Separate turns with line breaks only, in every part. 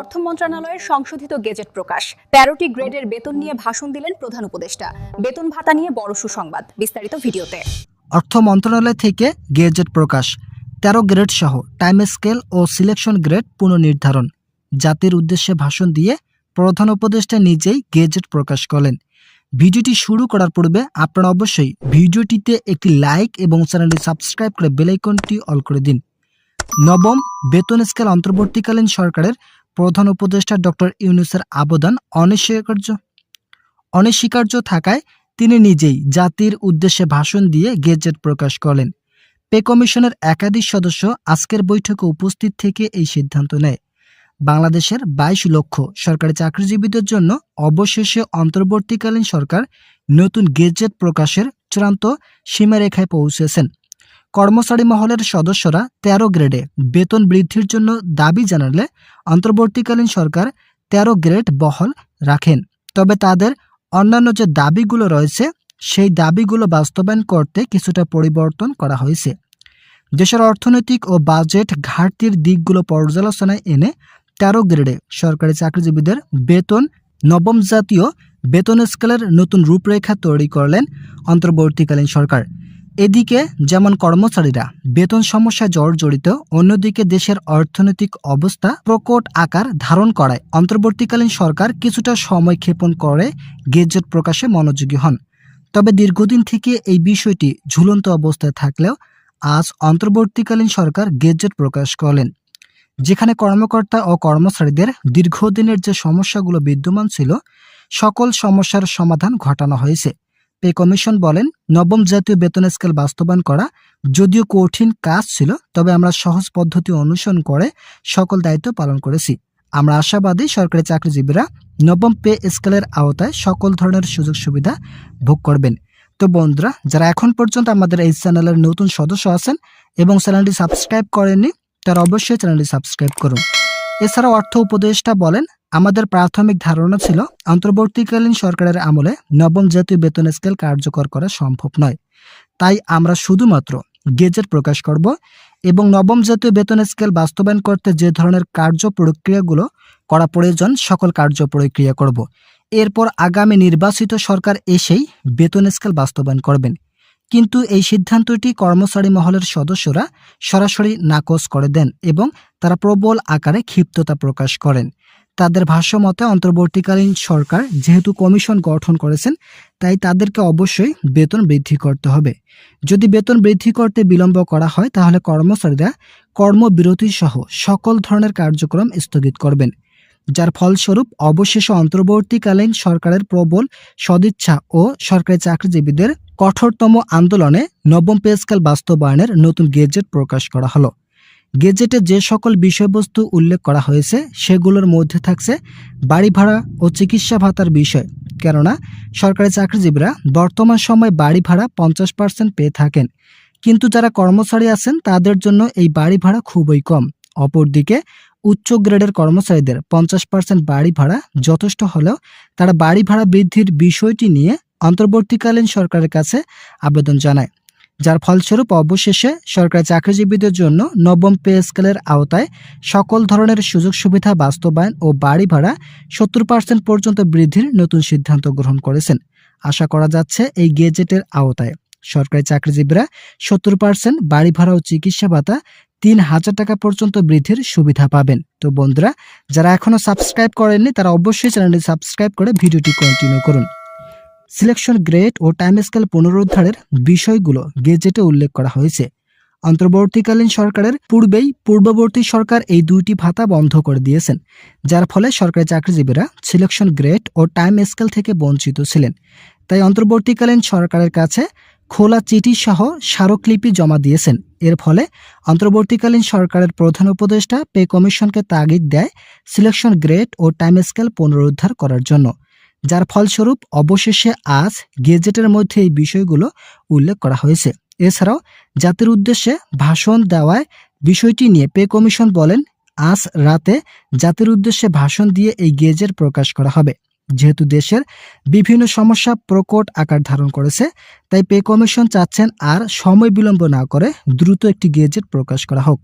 অর্থ মন্ত্রণালয়ের সংশোধিত গেজেট প্রকাশ। তেরোটি গ্রেডের বেতন নিয়ে ভাষণ দিলেন প্রধান উপদেষ্টা। বেতন ভাতা নিয়ে বড় সুসংবাদ, বিস্তারিত ভিডিওতে।
অর্থ মন্ত্রণালয় থেকে গেজেট প্রকাশ। তেরো গ্রেড সহ টাইম স্কেল ও সিলেকশন গ্রেড পুনর্নির্ধারণ। জাতির উদ্দেশ্যে ভাষণ দিয়ে প্রধান উপদেষ্টা নিজেই গেজেট প্রকাশ করলেন ভিডিওটি শুরু করার পূর্বে আপনারা অবশ্যই ভিডিওটিতে একটি লাইক এবং চ্যানেলটি সাবস্ক্রাইব করে বেলাইকনটি অল করে দিন। নবম, বেতন স্কেল অন্তর্বর্তীকালীন সরকারের প্রধান উপদেষ্টা ডক্টর ইউনুসের আবেদন অনস্বীকার্য। অনস্বীকার্য থাকায় তিনি নিজেই জাতির উদ্দেশ্যে ভাষণ দিয়ে গেজেট প্রকাশ করলেন। পে কমিশনের একাধিক সদস্য আজকের বৈঠকে উপস্থিত থেকে এই সিদ্ধান্ত নেয়। বাংলাদেশের বাইশ লক্ষ সরকারি চাকরিজীবীদের জন্য অবশেষে অন্তর্বর্তীকালীন সরকার নতুন গেজেট প্রকাশের চূড়ান্ত সীমারেখায় পৌঁছেছেন। কর্মচারী মহলের সদস্যরা তেরো গ্রেডে বেতন বৃদ্ধির জন্য দাবি জানালে অন্তর্বর্তীকালীন সরকার তেরো গ্রেড বহল রাখেন। তবে তাদের অন্যান্য যে দাবিগুলো রয়েছে, সেই দাবিগুলো বাস্তবায়ন করতে কিছুটা পরিবর্তন করা হয়েছে। দেশের অর্থনৈতিক ও বাজেট ঘাটতির দিকগুলো পর্যালোচনায় এনে তেরো গ্রেডে সরকারি চাকরিজীবীদের বেতন, নবম জাতীয় বেতন স্কেলের নতুন রূপরেখা তৈরি করলেন অন্তর্বর্তীকালীন সরকার। এদিকে যেমন কর্মচারীরা বেতন সমস্যায় জর্জরিত অন্যদিকে দেশের অর্থনৈতিক অবস্থা প্রকট আকার ধারণ করায়। অন্তর্বর্তীকালীন সরকার কিছুটা সময় ক্ষেপণ করে গেজেট প্রকাশে মনোযোগী হন। তবে দীর্ঘদিন থেকে এই বিষয়টি ঝুলন্ত অবস্থায় থাকলেও আজ অন্তর্বর্তীকালীন সরকার গেজেট প্রকাশ করলেন। যেখানে কর্মকর্তা ও কর্মচারীদের দীর্ঘদিনের যে সমস্যাগুলো বিদ্যমান ছিল, সকল সমস্যার সমাধান ঘটানো হয়েছে। পে কমিশন বলেন, নবম জাতীয় বেতন স্কেল বাস্তবায়ন করা যদিও কঠিন কাজ ছিল, তবে আমরা সহজ পদ্ধতি অনুসরণ করে সকল দায়িত্ব পালন করেছি। আমরা আশাবাদী সরকারি চাকরিজীবীরা নবম পে স্কেলের আওতায় সকল ধরনের সুযোগ সুবিধা ভোগ করবেন। তো বন্ধুরা, যারা এখন পর্যন্ত আমাদের এই চ্যানেলের নতুন সদস্য আছেন এবং চ্যানেলটি সাবস্ক্রাইব করেননি, তারা অবশ্যই চ্যানেলটি সাবস্ক্রাইব করুন। এছাড়া অর্থ উপদেষ্টা বলেন, আমাদের প্রাথমিক ধারণা ছিল অন্তর্বর্তীকালীন সরকারের আমলে নবম জাতীয় বেতন স্কেল কার্যকর করা সম্ভব নয়। তাই আমরা শুধুমাত্র গেজেট প্রকাশ করব এবং নবম জাতীয় বেতন স্কেল বাস্তবায়ন করতে যে ধরনের কার্য প্রক্রিয়াগুলো করা প্রয়োজন, সকল কার্য প্রক্রিয়া করব। এরপর আগামী নির্বাচিত সরকার এসেই বেতন স্কেল বাস্তবায়ন করবেন। কিন্তু এই সিদ্ধান্তটি কর্মচারী মহলের সদস্যরা সরাসরি নাকচ করে দেন এবং তারা প্রবল আকারে ক্ষিপ্ততা প্রকাশ করেন। তাদের ভাষ্যমতে, অন্তর্বর্তীকালীন সরকার যেহেতু কমিশন গঠন করেছেন, তাই তাদেরকে অবশ্যই বেতন বৃদ্ধি করতে হবে। যদি বেতন বৃদ্ধি করতে বিলম্ব করা হয়, তাহলে কর্মচারীরা কর্মবিরতি সহ সকল ধরনের কার্যক্রম স্থগিত করবেন। যার ফলস্বরূপ অবশেষে অন্তর্বর্তীকালীন সরকারের প্রবল সদিচ্ছা ও সরকারি চাকরিজীবীদের কঠোরতম আন্দোলনে নবম পে স্কেল বাস্তবায়নের নতুন গেজেট প্রকাশ করা হলো। গেজেটে যে সকল বিষয়বস্তু উল্লেখ করা হয়েছে, সেগুলোর মধ্যে থাকছে বাড়ি ভাড়া ও চিকিৎসা ভাতার বিষয়। কেননা, সরকারি চাকরিজীবীরা বর্তমান সময়ে বাড়ি ভাড়া পঞ্চাশ পার্সেন্ট পেয়ে থাকেন। কিন্তু যারা কর্মচারী আছেন, তাদের জন্য এই বাড়ি ভাড়া খুবই কম। অপরদিকে উচ্চ গ্রেডের কর্মচারীদের পঞ্চাশ পার্সেন্ট বাড়ি ভাড়া যথেষ্ট হলেও তারা বাড়ি ভাড়া বৃদ্ধির বিষয়টি নিয়ে অন্তর্বর্তীকালীন সরকারের কাছে আবেদন জানায়। যার ফলস্বরূপ অবশেষে সরকারি চাকরিজীবীদের জন্য নবম পে স্কেলের আওতায় সকল ধরনের সুযোগ সুবিধা বাস্তবায়ন ও বাড়ি ভাড়া সত্তর পার্সেন্ট পর্যন্ত বৃদ্ধির নতুন সিদ্ধান্ত গ্রহণ করেছেন। আশা করা যাচ্ছে এই গেজেটের আওতায় সরকারি চাকরিজীবীরা সত্তর পার্সেন্ট বাড়ি ভাড়া ও চিকিৎসা ভাতা তিন হাজার টাকা পর্যন্ত বৃদ্ধির সুবিধা পাবেন। তো বন্ধুরা, যারা এখনও সাবস্ক্রাইব করেননি, তারা অবশ্যই চ্যানেলটি সাবস্ক্রাইব করে ভিডিওটি কন্টিনিউ করুন। সিলেকশন গ্রেড ও টাইম স্কেল পুনরুদ্ধারের বিষয়গুলো গেজেটে উল্লেখ করা হয়েছে। অন্তর্বর্তীকালীন সরকারের পূর্বেই পূর্ববর্তী সরকার এই দুইটি ভাতা বন্ধ করে দিয়েছেন, যার ফলে সরকারি চাকরিজীবীরা সিলেকশন গ্রেড ও টাইম স্কেল থেকে বঞ্চিত ছিলেন। তাই অন্তর্বর্তীকালীন সরকারের কাছে খোলা চিঠি সহ স্মারকলিপি জমা দিয়েছেন। এর ফলে অন্তর্বর্তীকালীন সরকারের প্রধান উপদেষ্টা পে কমিশনকে তাগিদ দেয় সিলেকশন গ্রেড ও টাইম স্কেল পুনরুদ্ধার করার জন্য। যার ফলস্বরূপ অবশেষে আজ গেজেটের মধ্যে এই বিষয়গুলো উল্লেখ করা হয়েছে। এছাড়াও জাতির উদ্দেশ্যে ভাষণ দেওয়ায় বিষয়টি নিয়ে পে কমিশন বলেন, আজ রাতে জাতির উদ্দেশ্যে ভাষণ দিয়ে এই গেজেট প্রকাশ করা হবে। যেহেতু দেশের বিভিন্ন সমস্যা প্রকট আকার ধারণ করেছে, তাই পে কমিশন চাচ্ছেন আর সময় বিলম্ব না করে দ্রুত একটি গেজেট প্রকাশ করা হোক।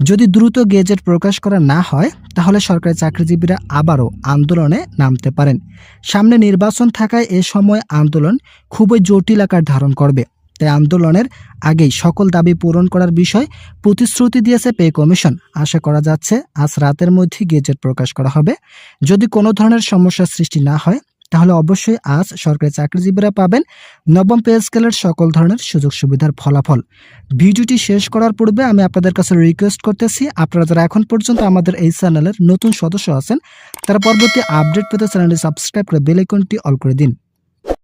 যদি দ্রুত গেজেট প্রকাশ করা না হয়, তাহলে সরকারি চাকরিজীবীরা আবারও আন্দোলনে নামতে পারেন। সামনে নির্বাচন থাকায় এ সময় আন্দোলন খুবই জটিল আকার ধারণ করবে। তাই আন্দোলনের আগেই সকল দাবি পূরণ করার বিষয় প্রতিশ্রুতি দিয়েছে পে কমিশন। আশা করা যাচ্ছে আজ রাতের মধ্যে গেজেট প্রকাশ করা হবে। যদি কোনো ধরনের সমস্যার সৃষ্টি না হয়, তাহলে অবশ্যই আজ সরকারি চাকরিজীবীরা পাবেন নবম পে স্কেলের সকল ধরনের সুযোগ সুবিধার ফলাফল। ভিডিওটি শেষ করার পূর্বে আমি আপনাদের কাছে রিকোয়েস্ট করতেছি, আপনারা যারা এখন পর্যন্ত আমাদের এই চ্যানেলের নতুন সদস্য আছেন, তারা পরবর্তী আপডেট পেতে চ্যানেলটি সাবস্ক্রাইব করে বেল আইকনটি অল করে দিন।